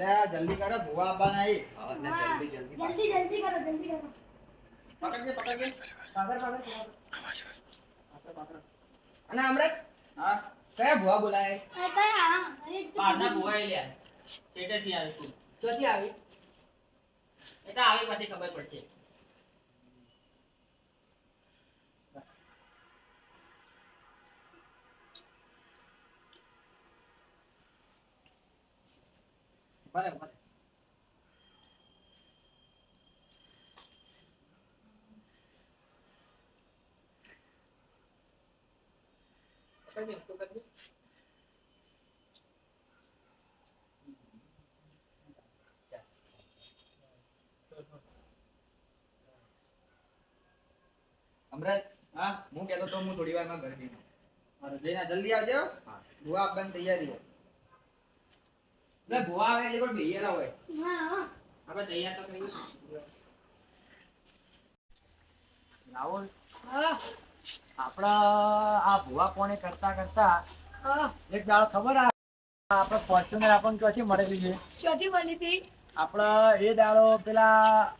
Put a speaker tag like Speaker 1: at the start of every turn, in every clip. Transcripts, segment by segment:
Speaker 1: લે જલ્દી કરો ભૂવા આપવા નહીં
Speaker 2: જલ્દી જલ્દી.
Speaker 3: જલ્દી જલ્દી કરો જલ્દી કરો.
Speaker 1: પકડજે પકડજે.
Speaker 2: અને હમણાં
Speaker 1: હા.
Speaker 2: કયા ભુવા બોલાય?
Speaker 3: આ કઈ હા અરે તું
Speaker 4: પારના ભુવાઈ લ્યા. સ્ટેટસથી આવી છું
Speaker 2: ચોથી આવી?
Speaker 4: એ તો આવે પછી ખબર પડશે.
Speaker 2: ભલે ભલે પકડજે, તું કરજે.
Speaker 1: અમરત
Speaker 4: હા
Speaker 1: હું કહેતો તો હું થોડી વારમાં ઘરે જઈને જલ્દી આવજો
Speaker 4: હા.
Speaker 1: ભૂવા આપવાની તૈયારી છે
Speaker 2: એટલે ભુવા આવે એટલે પણ બેયેલા હોય
Speaker 3: હા હા.
Speaker 4: આપણે તૈયાર તો કરી
Speaker 2: રાહુલ
Speaker 3: હા.
Speaker 2: આપડા આ ભુવા કોને કરતા કરતા એક દાડો ખબર આ આપણે ફોર્ચ્યુનર આપણને ક્યાંથી મળેલી છે?
Speaker 3: ક્યાંથી મળી હતી?
Speaker 2: આપણા એ દાડો પેલા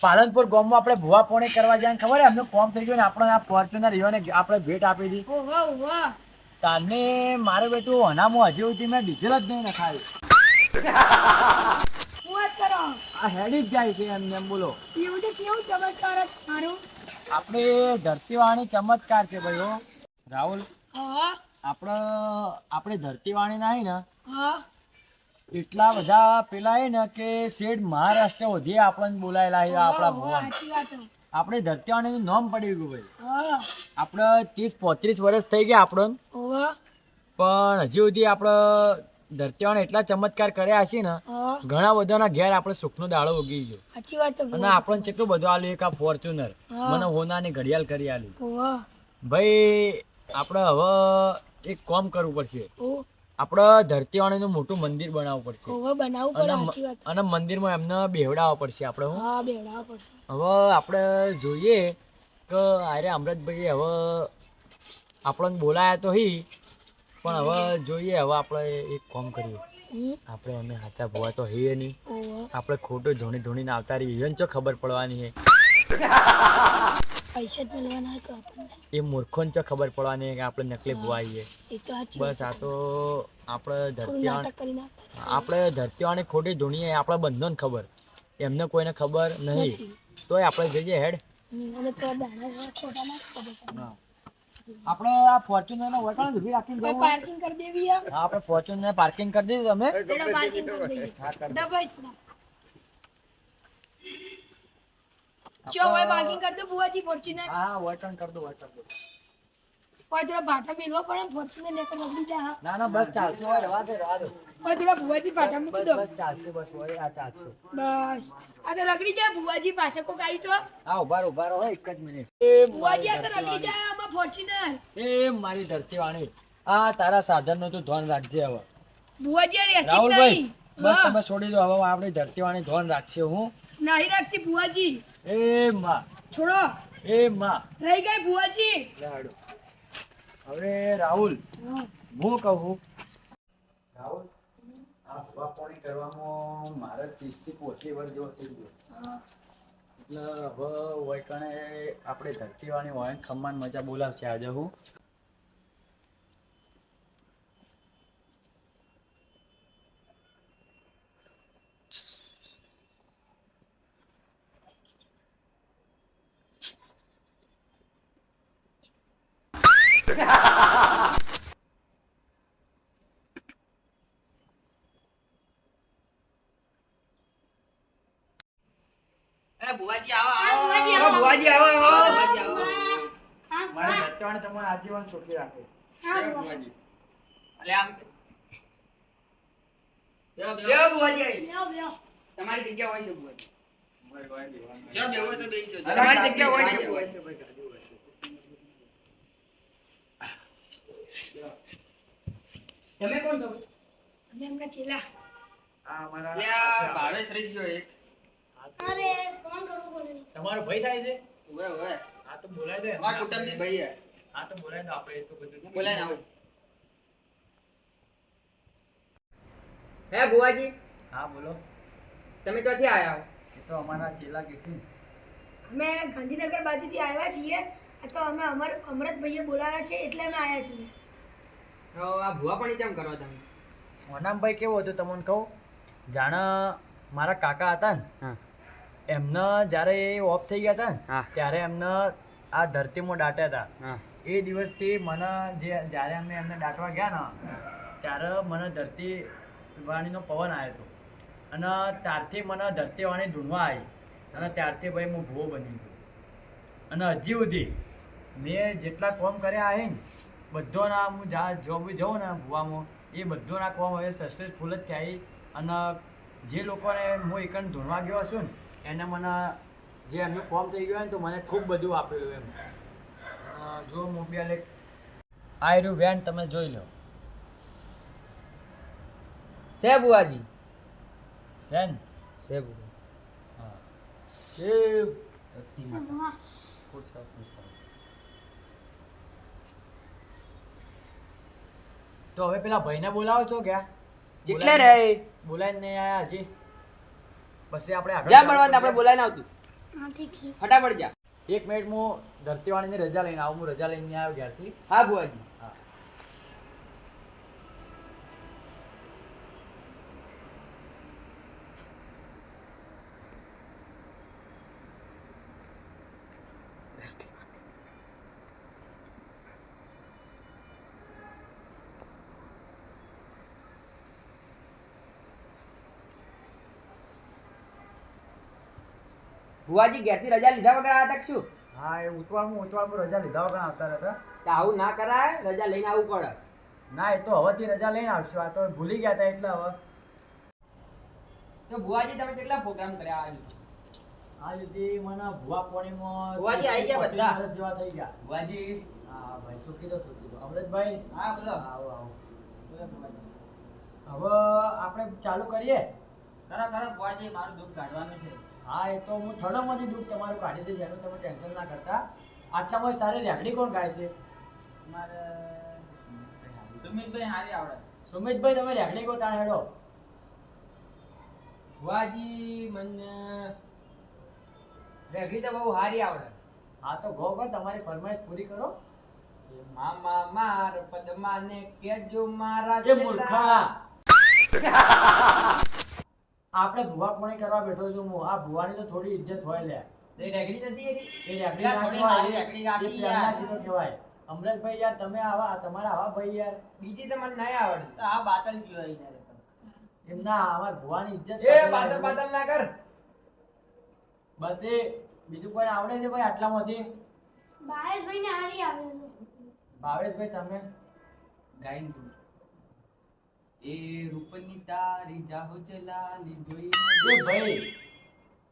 Speaker 2: પાલનપુર ગામમાં આપણે ભુવા પોણે કરવા જાય ખબર છે? અમને કોમ થઈ ગયું ને આપણે આ ફોર્ચ્યુનર ઈઓને આપણે ભેટ આપી હતી.
Speaker 3: ઓહો
Speaker 2: મારે બેટું અનામો હજી સુધી મેં ડીઝલ જ નહીં નખાયું. આ હેડી જ જાય છે એમને એમ બોલો.
Speaker 3: એવું તો કેવું ચમત્કાર મારું?
Speaker 2: આપણે ધરતીવાણી ચમત્કાર છે ભાઈ રાહુલ આપણે આપણે ધરતીવાણી ના ને એટલા બધા પેલા ને કે શેઠ મહારાષ્ટ્ર સુધી આપણને બોલાયેલા આપણા
Speaker 3: હે.
Speaker 2: આપણે ધરતીવાણીનું નામ પડી ગયું ભાઈ. આપણે ત્રીસ પોત્રીસ વર્ષ થઈ ગયા આપણને. પણ હજી સુધી આપણે ધરતીવાળા એટલા ચમત્કાર કર્યા છે ને ઘણા બધાના ઘેર આપણે સુખનો દાડો ઉગી ગયો.
Speaker 3: સાચી વાત
Speaker 2: અને આપણને કેટલું બધું આલ્યું એક આ ફોર્ચ્યુનર. મને હોનાની ઘડિયાળ કરી આલી. ભાઈ આપણે હવે એક કામ કરવું પડશે. આપણે ધરતીવાણીનું મોટું મંદિર બનાવવું પડશે.
Speaker 3: ઓહો બનાવવું પડે
Speaker 2: અને મ-
Speaker 3: સાચી વાત.
Speaker 2: અને મંદિરમાં એમને બેવડાવવા પડશે આપણે હું.
Speaker 3: હા પડશે.
Speaker 2: હવે આપણે જોઈએ કે અરે અમરતભાઈ હવે આપણને બોલાયા તો હી પણ હવે જોઈએ હવે આપણે એક કામ કરીએ. આપણે અમે સાચા ભોવા તો હે નહીં. આપણે ખોટું ધોણી ધોણીને આવતા રહીએ. એને ચો ખબર પડવાની છે
Speaker 3: પૈસા જ મળવાના કે આપણને?
Speaker 2: એ મૂર્ખોને ચો ખબર પડવાની કે આપણે નકલી ભોવા આવીએ
Speaker 3: એ તો સાચી
Speaker 2: બસ આ તો આપણે ધરતીવાણ આપણે ધરતીવાણી ખોટી ધોણીએ આપણે બંધોને ખબર. એમને કોઈને ખબર નહીં. તોય આપણે જઈએ હેડ. આપણે આ ફોર્ચ્યુનર નો ઊભી રાખીને?
Speaker 3: પાર્કિંગ કરી દેવી હા
Speaker 2: આપણે ફોર્ચ્યુનર પાર્કિંગ કરી દીધું તમે?
Speaker 3: પાર્કિંગ કરી દઈએ
Speaker 2: હા, કરી દો.
Speaker 3: ડબાઈ થોડા ચો ભાઈ પાર્કિંગ કરી દો બુવાજી ફોર્ચ્યુનર
Speaker 2: હા વળાંક કર દો કરી દો.
Speaker 3: પણ થોડા ભાટા મેલવા પડે ફોર્ચ્યુનર લેकर નીકળી જા
Speaker 2: ના ના બસ ચાલશે હોય રવા દે રવા દે.
Speaker 3: પણ થોડા બુવાજી ભાટા મૂકી દો.
Speaker 2: બસ ચાલશે બસ હોય આ ચાલશે.
Speaker 3: બસ. આ તો રગડી જાય બુવાજી પાસે કોક આવી તો.
Speaker 2: હા ઊભા ઊભા રહો એક જ મિનિટ. એ બુવાજી
Speaker 3: આ તો રગડી જાય આમાં ફોર્ચ્યુનર
Speaker 2: એ મારી ધરતી વાણી આ તારા સાધનનું તું ધ્યાન રાખજે હવે.
Speaker 3: બુવાજી આ રહેતી નહીં.
Speaker 2: બસ તમે છોડી દો હવે આપણી ધરતીવાણી ધોન રાખશે હું.
Speaker 3: નહીં રાખતી ભુવાજી.
Speaker 2: એ માં.
Speaker 3: છોડો.
Speaker 2: એ માં.
Speaker 3: રહી ગઈ ભુવાજી.
Speaker 2: લાડો. હવે રાહુલ
Speaker 3: હું.
Speaker 2: કહું.
Speaker 1: રાહુલ આ ભૂવા પોણી કરવામાં મારે ત્રીસથી પોચી વર્ષ જેવો થઈ ગયો. એટલે હવે વૈકણે આપણે ધરતીવાણી હોય ખમ્માન મજા બોલાવશે આજે હું
Speaker 4: એ ભુવાજી આવો
Speaker 3: હા,
Speaker 4: આવો
Speaker 3: બુઆજી
Speaker 4: આવો,
Speaker 3: આવો.
Speaker 4: ભુવાજી આવો આવો.
Speaker 3: હા,
Speaker 4: ભુવાજી આવો.
Speaker 3: હા,
Speaker 2: મારી
Speaker 3: હા,
Speaker 2: ધરતીવાણી તમને આજીવન સુખી રાખે
Speaker 3: હા,
Speaker 4: જય
Speaker 3: બુઆ.
Speaker 4: ભુવાજી. અલે આમ. તમારી જગ્યા હોય છે જો તો બેસી જજો. તમારી જગ્યા હોય છે. તમે કોણ છો?
Speaker 3: ચેલા.
Speaker 2: આ
Speaker 4: ભાવેશ રહી ગયો એક.
Speaker 3: અરે ફોન કરવો પડે.
Speaker 2: તમારો ભાઈ થાય છે? આ તો બોલાય દે.
Speaker 4: કુટુંબી ભાઈ હે
Speaker 2: આ તો બોલાય દો આપણે તો બધું.
Speaker 4: બોલાય ને હે ભુવાજી?
Speaker 1: હા બોલો.
Speaker 4: તમે ક્યાંથી આવ્યા હો?
Speaker 1: એ તો અમારા ચેલા કિસિન
Speaker 3: અમે ગાંધીનગર બાજુથી આવ્યા છીએ. તો અમે અમર અમૃતભાઈએ બોલાવ્યા છે એટલે અમે આવ્યા છીએ.
Speaker 4: તો આ ભુવા પણ કેમ કરો તમે?
Speaker 2: મોનામભાઈ કેવું હતું તમને કહું? જાણે મારા કાકા હતા ને એમને જ્યારે એ ઓફ થઈ ગયા હતા ને ત્યારે એમને આ ધરતીમાં દાટ્યા હતા. એ દિવસથી મને જે જ્યારે અમે એમને દાટવા ગયા ને ત્યારે મને ધરતી વાણીનો પવન આવ્યો હતો અને ત્યારથી મને ધરતી વાણી આવી. અને ત્યારથી ભાઈ હું ભૂવો બની ગયો. અને હજી સુધી મેં જેટલા કોમ કર્યા છે ને, બધોના હું જ્યાં જોબ જાઉં ને ભૂવામાં, એ બધોના કોમ હવે સક્સેસફુલ જ થાય અને જે લોકોને હું એકન ઢૂંઢવા ગયો છું ને, એને મને જે એમનું કોમ થઈ ગયું ને તો મને ખૂબ બધું આપેલું એમ. જો મોબાઈલ એક આ રહ્યું વેન તમે જોઈ લો.
Speaker 4: છે
Speaker 2: સેન
Speaker 4: છે બુવા
Speaker 2: હા. એ પૂછા પૂછા તો હવે પેલા ભાઈને બોલાવો છો ગયા
Speaker 4: કેટલે રે
Speaker 2: બોલાઈને નહીં આયા હજી પછી આપણે આગળ જા
Speaker 4: બળવંત આપણે
Speaker 2: બોલાઈને
Speaker 4: બોલાવીને આવતું.
Speaker 3: હા ઠીક છે.
Speaker 4: ફટાફટ જા.
Speaker 2: એક મિનિટ હું ધરતીવાણીની રજા લઈને આવું હું રજા લઈને આવ્યો ઘેરથી
Speaker 4: હા બુવાજી
Speaker 2: હા
Speaker 4: ઘેરથી રજા લીધા વગર આવ્યા હતા શું?
Speaker 2: હા એ ઉતવાળમાં ઉતવાળમાં રજા લીધા વગર આવતા હતા
Speaker 4: તો આવું ના કરાય રજા લઈને આવવું પડે.
Speaker 2: ના એ તો હવેથી રજા લઈને આવશું આ તો ભૂલી ગયા હતા એટલે હવે.
Speaker 4: તો ભુવાજી તમે કેટલા પ્રોગ્રામ કર્યા આજે?
Speaker 2: આ સુધી મને ભુવા પોણીમાં
Speaker 4: ભુવાજી આવી ગયા બધા.
Speaker 2: વર્ષ જેવા થઈ ગયા.
Speaker 4: ભુવાજી?
Speaker 2: હા ભાઈ સુખી તો સુખી અમૃતભાઈ?
Speaker 4: હા બોલો.
Speaker 2: આવો આવો. હવે આપણે ચાલુ કરીએ?
Speaker 4: મારું દુઃખ કાઢવાનું છે.
Speaker 2: હા એ તો હું થડોમાંથી દુઃખ તમારું કાઢી દઈશ એનું તમે ટેન્શન ના કરતા. આટલામાં સારી રેકડી કોણ ગાય છે?
Speaker 4: મારે સુમિતભાઈ હારી આવડે.
Speaker 2: સુમિતભાઈ તમે રેકડી કો તાણ હેડો.
Speaker 4: બુવાજી મને રેગડી તો બહુ હારી આવડે.
Speaker 2: હા તો ગો ગો તમારી ફરમાઈશ પૂરી કરો.
Speaker 4: મામા માર પદ્માને કેજો મારા
Speaker 2: એ મૂર્ખા. આપણે ભુવા કોણી કરવા બેઠો છું હું. આ ભુવાની તો થોડી ઇજ્જત હોય લે. એ રેકડી ના કહેવાય, એ-
Speaker 4: રેકડી
Speaker 2: રાખી કહેવાય. અમૃતભાઈ યાર તમે આવા તમારા આવા ભાઈ યાર.
Speaker 4: બીજી તમને નહીં આવડે તો આ બાતલ કહેવાય યાર એ
Speaker 2: એમ ના અમાર ભુવાની ઇજ્જત
Speaker 4: એ બાતલ બાતલ ના કર.
Speaker 2: બસ એ. બીજું કોઈ આવડે છે ભાઈ આટલામાંથી?
Speaker 3: ભાવેશભાઈને હારી આવે
Speaker 2: ભાવેશભાઈ તમે?
Speaker 4: ગાઈન. એ રૂપની તારી જાહો ચલાલી જોઈ
Speaker 2: એ ભાઈ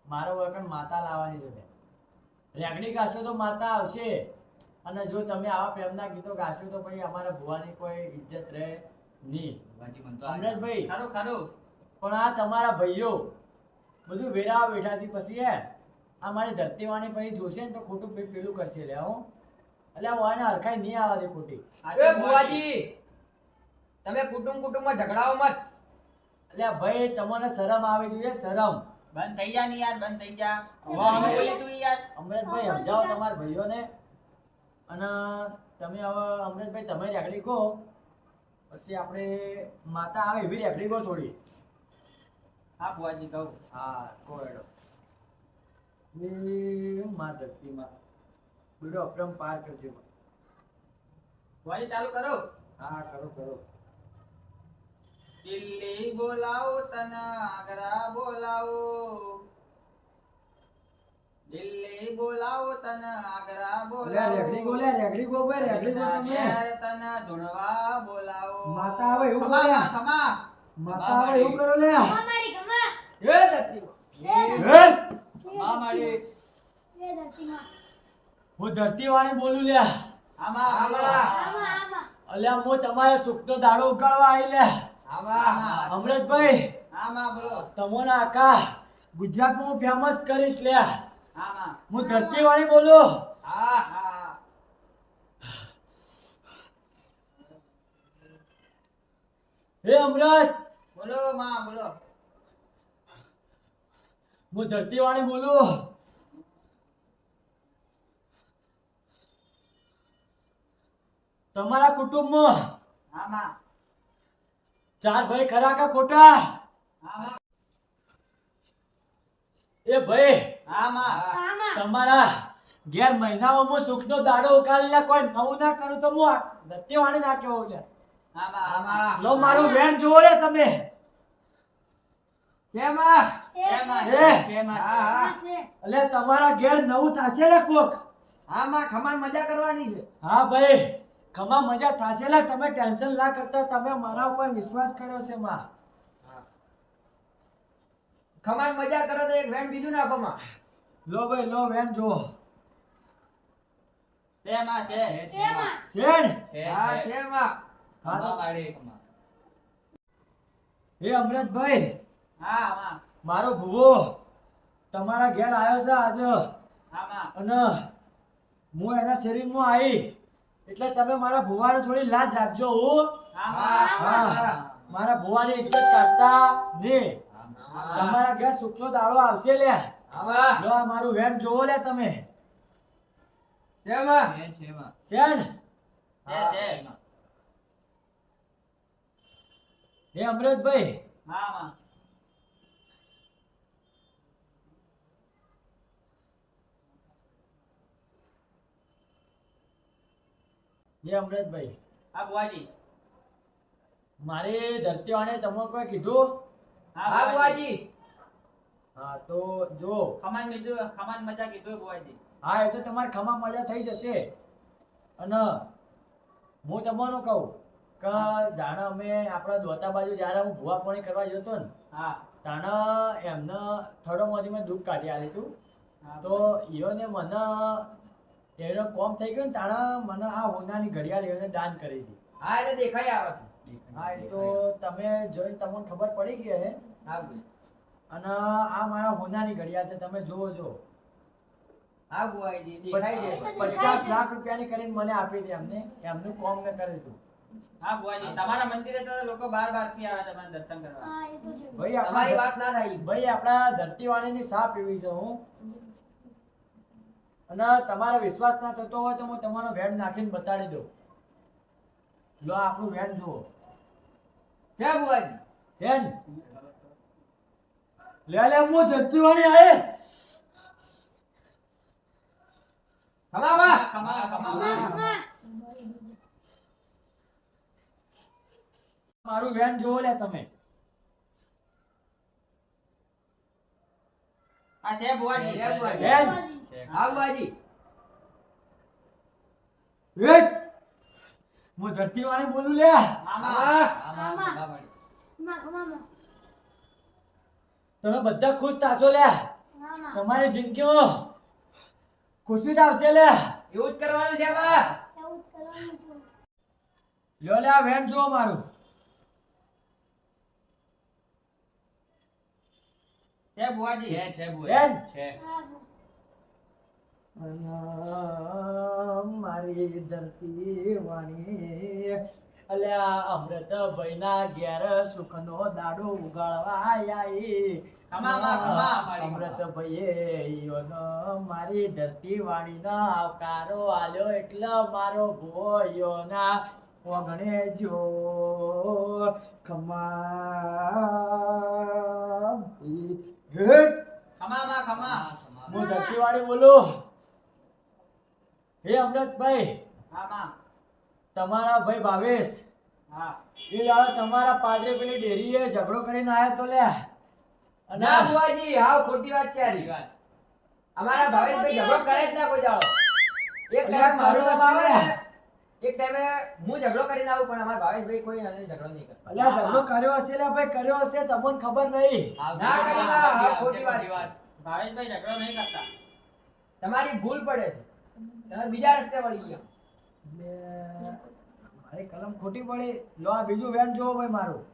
Speaker 2: મારો વગર માતા લાવવાની છે રેગડી ગાશો તો માતા આવશે. અને જો તમે આવા પ્રેમના ગીતો ગાશો તો પછી અમારા ભુવાની કોઈ ઇજ્જત રહે નહીં. અમરેશભાઈ.
Speaker 4: ખરું ખરું.
Speaker 2: પણ આ તમારા ભાઈઓ બધું વેરા બેઠા છે પછી હે. આ મારી ધરતીવાણી પછી જોશે ને તો ખોટું પેલું કરશે લે હું. એટલે હું આને હરખાઈ નહીં આવવા દે ખોટી
Speaker 4: બુવાજી તમે કુટુંબ કુટુંબમાં ઝઘડાઓ મત.
Speaker 2: એટલે ભાઈ તમને શરમ આવે જોઈએ શરમ.
Speaker 4: બંધ થઈ જા ની યાર બંધ થઈ જા. યાર.
Speaker 2: અમૃતભાઈ સમજાવો તમારા ભાઈઓને. અને તમે હવે અમૃતભાઈ તમે રેકડી કહો. પછી આપણે માતા આવે એવી રેકડી કહો થોડી.
Speaker 4: હા બુઆજી કહું.
Speaker 2: હા કહો હેડો. એ મા ધરતીમાં બેડો અપરમ પાર કરજો.
Speaker 4: બુઆજી ચાલુ કરો.
Speaker 2: હા કરો કરો.
Speaker 4: દિલ્હી બોલાવો તને આગ્રા બોલાવો. દિલ્હી બોલાવો તને આગ્રા બોલાવો
Speaker 2: રેગડી બોલે રેગડી ભાઈ રેકડી કહો તમે.
Speaker 4: તને ધૂણવા બોલાવો.
Speaker 2: માતા આવે એવું કરે.
Speaker 4: ખમા.
Speaker 2: માતા આવે એવું કરો લે.
Speaker 3: ખમા મારી ખમા.
Speaker 4: એ ધરતી.
Speaker 2: એ
Speaker 4: ખમા મારી.
Speaker 3: એ ધરતીમાં
Speaker 2: હું ધરતી વાણી બોલું લ્યા.
Speaker 4: આમાં, આમાં.
Speaker 2: અલ્યા હું તમારે સુખનો દાડો ઉકાળવા આવી લે
Speaker 4: આમાં.
Speaker 2: અમૃતભાઈ તમોના આકા ગુજરાતમાં હું ફેમસ કરીશ લે હું ધરતી વાળી બોલું.
Speaker 4: હા,
Speaker 2: અમૃત
Speaker 4: બોલો માં બોલો.
Speaker 2: હું ધરતીવાળી બોલું. તમારા કુટુંબમાં
Speaker 4: આમાં.
Speaker 2: ચાર ભાઈ ખરા કા ખોટા? એ ભાઈ તમારા ઘેર મહિનાઓમાં સુખનો દાડો ઉકાળી કોઈ નવું ના કરું તો હું ધરતીવાળી ના કેવો લે મારું બેન જુઓ રે તમે?
Speaker 3: હા?
Speaker 2: તમારા ઘેર નવું થશે ને કોક?
Speaker 4: આમાં ખમાન મજા કરવાની છે.
Speaker 2: હા ભાઈ. ખમા મજા થશે. લા તમે ટેન્શન ના કરતા. તમે મારા ઉપર વિશ્વાસ કર્યો છે માં.
Speaker 4: ખમાન મજા કરો તો એક વેન બીજું નાખો માં.
Speaker 2: લો ભાઈ લો વેણ જુઓ.
Speaker 4: શેમાં છે.
Speaker 3: શેમાં?
Speaker 2: શેણ
Speaker 4: હા શેમાં
Speaker 2: હા તો.
Speaker 4: વાળી
Speaker 2: એ અમૃતભાઈ
Speaker 4: હા માં.
Speaker 2: મારો ભૂવો તમારા ઘેર આવ્યો છે આજે. અને હું એના શરીરમાં આવી એટલે તમે મારા ભુવાને થોડી લાજ રાખજો હું. મારા ભુવાની ઇજ્જત કાઢતા ને. તમારા ઘેર સુખનો દાડો આવશે લે.
Speaker 4: જો
Speaker 2: લો મારું વેમ જોવો લે તમે.
Speaker 4: શેમાં?
Speaker 2: શેણ? એ અમૃતભાઈ.
Speaker 4: હા.
Speaker 2: એ અમૃતભાઈ
Speaker 4: હા બુવાજી.
Speaker 2: મારે ધરતીવાને તમને કોઈ કીધું?
Speaker 4: હા બુવાજી.
Speaker 2: હા તો જો.
Speaker 4: ખમાન કીધું ખમાન મજા કીધું બુવાજી.
Speaker 2: હા એ તો તમારે ખમા મજા થઈ જશે. અને હું તમને કહું કે જાણે અમે આપણા દોતા બાજુ જ્યારે હું ભૂવા પાણી કરવા જતો ને
Speaker 4: હા.
Speaker 2: તાણે એમને થડોમાંથી મેં દુઃખ કાઢી આલી હતું તો ઈઓને મને એનો કોમ થઈ ગયો ને તારા મને આ હોનાની ઘડિયાળ ઈઓને દાન કરી દી.
Speaker 4: હા એટલે દેખાય આવે છે.
Speaker 2: હા એ તો તમે જોઈ તમને ખબર પડી ગઈ હે.
Speaker 4: હા.
Speaker 2: અને આ મારા હોનાની ઘડિયાળ છે તમે જુઓ જો
Speaker 4: હા બુઆજી દેખાય છે.
Speaker 2: પચાસ લાખ રૂપિયાની કરીને મને આપી હતી એમને. એમનું કોમ મેં કર્યું હતું
Speaker 4: હા બુઆજી તમારા મંદિરે તો લોકો બાર બારથી આવે તમારે દર્શન કરવા.
Speaker 3: હા એ તો છે
Speaker 2: ભાઈ
Speaker 4: તમારી વાત ના થાય.
Speaker 2: ભાઈ આપણા ધરતીવાણીની સાપ પીવી છે હું. અને તમારો વિશ્વાસ ના થતો હોય તો હું તમારો વેડ નાખીને બતાડી દઉં. લો આપણું વેડ જુઓ.
Speaker 4: છે બુઆજી
Speaker 2: છે લે લે હું આયે
Speaker 4: ખમા ખમા
Speaker 3: આમાં,
Speaker 2: મારું વેન જોવો લે તમે.
Speaker 4: હા છે બુઆજી
Speaker 2: છે
Speaker 3: બાજી.
Speaker 4: હા
Speaker 2: બોલું લે. તમે બધા ખુશ થાશો લે. તમારી જિંદગીમાં ખુશી જ આવશે લે.
Speaker 4: એવું જ કરવાનું છે લો
Speaker 3: એવું જ કરવાનું છે.
Speaker 2: લ્યો લે આ વેણ જુઓ મારું.
Speaker 4: છે બુઆજી છે છે
Speaker 2: છે ને?
Speaker 4: છે.
Speaker 2: મારી ધરતી વાણી. અલ્યા અમૃત ભાઈના ઘેર સુખનો દાડો
Speaker 4: ખમા મારી
Speaker 2: અમૃત ભાઈએ મારી ધરતી વાણીનો આવકારો આલ્યો. એટલે મારો ભોયોના ઓગણે જો ખમા
Speaker 4: ખમા ખમા.
Speaker 2: હું ધરતીવાળી બોલું? હે અમૃતભાઈ તમારા ભાઈ ભાવેશ એ દાડો તમારા પાદરે પેલી ડેરીએ ઝઘડો કરીને આવ્યો તો લે
Speaker 4: ના બુવાજી હાવ ખોટી વાત છે આરી અમારા ભાવેશભાઈ ઝઘડો કરે જ ના કોઈ દાડો. એક ટાઈમ મારું નામ આવે. એક ટાઈમે હું ઝઘડો કરીને આવું પણ અમારા ભાવેશભાઈ કોઈ અને ઝઘડો નહીં કરે
Speaker 2: અલ્યા ઝઘડો કર્યો હશે લે ભાઈ કર્યો હશે તમને ખબર નહીં.
Speaker 4: ના કરી ના ખોટી વાત. ભાવેશભાઈ ઝઘડો નહીં કરતા. તમારી ભૂલ પડે છે. તમે બીજા રસ્તે વળી ગયા
Speaker 2: એટલે મારી કલમ ખોટી પડી લો આ બીજું વેન જોવો ભાઈ મારું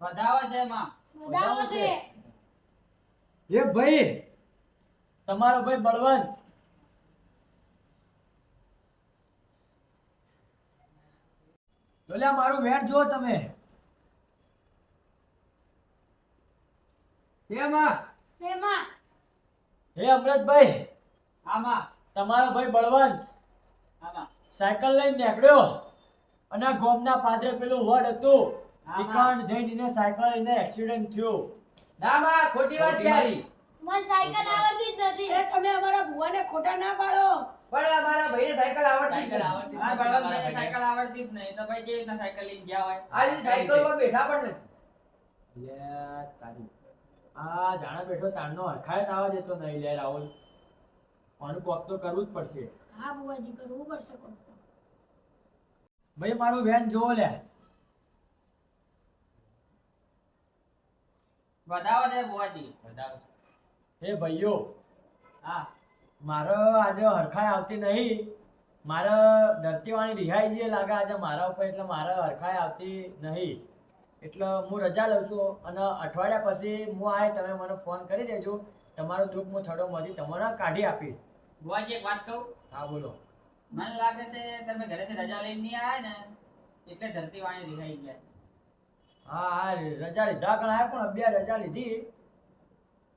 Speaker 4: વધાવો છે માં
Speaker 3: વધાવો છે.
Speaker 2: એ ભાઈ તમારો ભાઈ બળવંત બોલ્યા મારું વેન જુઓ તમે
Speaker 4: શેમાં?
Speaker 2: હે અમૃતભાઈ
Speaker 1: આમાં.
Speaker 2: તમારો ભાઈ બળવંત
Speaker 1: આમાં.
Speaker 2: સાયકલ લઈને નીકળ્યો. અને ગોમના પાદરે પેલું વડ હતું. ઈકણ જઈને સાયકલ લઈને એક્સિડન્ટ થયો.
Speaker 4: ના માં ખોટી વાત છે
Speaker 3: મન સાયકલ આવડતી જ નથી. એ તમે અમારા ભુવાને ખોટા ના પાડો.
Speaker 4: પણ અમારા ભાઈને સાયકલ આવડતી જ
Speaker 1: સાયકલ. આવડતી
Speaker 5: હા બળવંતભાઈને સાયકલ આવડતી જ નહીં. તો ભાઈ રીતના સાયકલ લઈને ગયા હોય?
Speaker 4: આજે સાયકલમાં બેઠા પણ નથી.
Speaker 2: યાર તારી આ જાણે બેઠો તારનો હરખાય તાવા દેતો નહીં લે રાહુલ. પણ કોક તો કરવું જ પડશે.
Speaker 3: હા બુવાજી કરવું પડશે કોક તો.
Speaker 2: ભાઈ મારું વેન જોવો લે.
Speaker 5: વધાવો દે બુવાજી. વધાવો.
Speaker 2: હે ભાઈઓ
Speaker 5: હા.
Speaker 2: મારે આજે હરખાય આવતી નહીં. મારે ધરતીવાળી રિહાઈ જે લાગે આજે મારા ઉપર એટલે મારે હરખાય આવતી નહીં. એટલે હું રજા લઉં છું અને અઠવાડિયા પછી હું આય તમે મને ફોન કરી દેજો. તમારો દુઃખ હું થડો માંથી તમને કાઢી આપીશ.
Speaker 5: બુવાજી એક વાત કહું?
Speaker 2: હા બોલો.
Speaker 5: મને લાગે છે તમે ઘરેથી રજા લઈને નહીં આવ્યા ને એટલે ધરતી વાણી રિહાઈ ગયા.
Speaker 2: હા હા રજા લીધા ગણાય પણ અભ્યા રજા લીધી.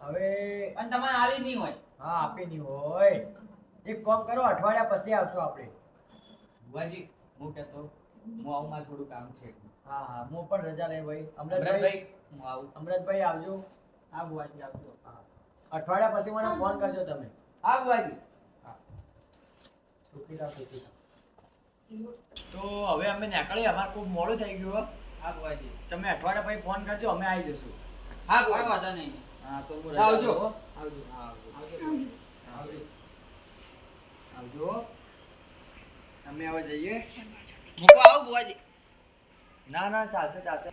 Speaker 2: હવે
Speaker 5: પણ તમારે આવી નહીં હોય.
Speaker 2: હા આપી નહીં હોય. એક કામ કરો અઠવાડિયા પછી આવશું આપણે.
Speaker 1: બુવાજી હું કહેતો હું આવું મારે થોડું કામ છે.
Speaker 2: હા હા. હું પણ રજા લઈ ભાઈ. અમૃતભાઈ
Speaker 1: હું આવું.
Speaker 2: આવજો.
Speaker 5: હા બુવાજી આવજો.
Speaker 2: અઠવાડિયા પછી મને ફોન કરજો તમે.
Speaker 4: હા બુવાજી
Speaker 2: તો હવે અમે નીકળીએ. અમારે ખૂબ મોડું થઈ ગયું હો.
Speaker 5: હા બુવાજી
Speaker 2: તમે અઠવાડિયા પછી ફોન કરજો અમે આવી જશું.
Speaker 4: હા
Speaker 5: કોઈ વાંધો નહીં.
Speaker 2: હા તો હું
Speaker 4: આવજો. આવજો.
Speaker 5: આવજો.
Speaker 2: આવજો. આવજો. અમે હવે જઈએ.
Speaker 5: મૂકો આવું બુવાજી
Speaker 2: ના ના ચાલશે ચાલશે.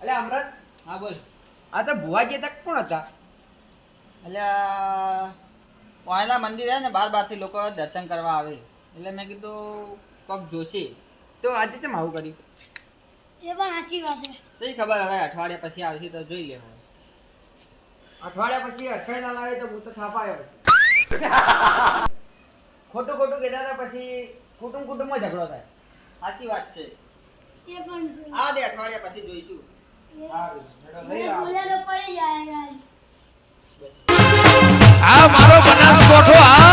Speaker 4: અલે અમરત
Speaker 5: હા બોલ.
Speaker 4: આ તો ભુવાજી તક કોણ હતા?
Speaker 5: એટલે વાયલા મંદિર હે ને બાર બારથી લોકો દર્શન કરવા આવે. એટલે મેં કીધું કોક જોશી.
Speaker 4: તો આજે ચમ આવું કર્યું?
Speaker 3: એ પણ સાચી વાત છે.
Speaker 5: સહી ખબર હવે અઠવાડિયા પછી આવશે તો જોઈ લેવું.
Speaker 4: અઠવાડિયા પછી અઠવાડિયા ના લાવે તો હું તો થાપાયો પછી. ખોટું ખોટું કહેતા હતા પછી કુટુંબ કુટુંબમાં ઝઘડો થાય.
Speaker 5: સાચી વાત છે.
Speaker 3: એ પણ છે
Speaker 5: આ દે અઠવાડિયા પછી જોઈશું.
Speaker 6: આ મારો બનાસકોઠો આ